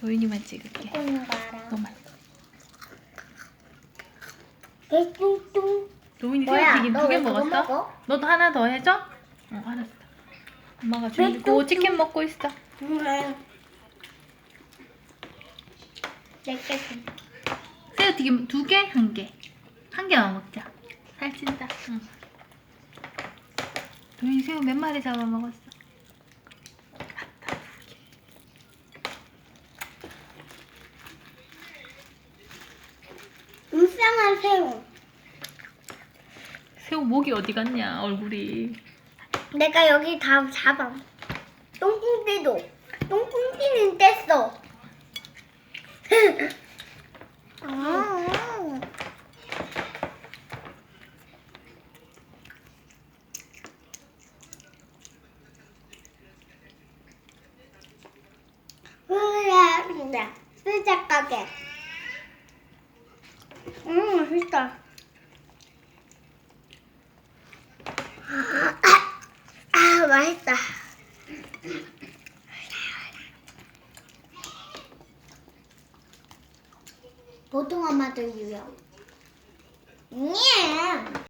도윤이만 찍을게. 너만. 뚱뚱. 도윤이 뭐야? 새우 튀김 너 두개 왜 그거 먹었어? 먹어? 너도 하나 더 해줘? 응, 알았어. 엄마가 왜 주고? 치킨 먹고 있어. 그래. 내게 새우 튀김 두 개, 한 개. 한 개만 먹자. 살찐다. 응. 도윤이 새우 몇 마리 잡아 먹었어? 불쌍한 새우. 새우 목이 어디 갔냐, 얼굴이. 내가 여기 다 잡아. 똥콩띠도. 똥콩띠는 뗐어. 아. 그래, 근데 수작 가게. 음, 맛있다. 아, 맛있다. 보통 엄마들 유형. 예.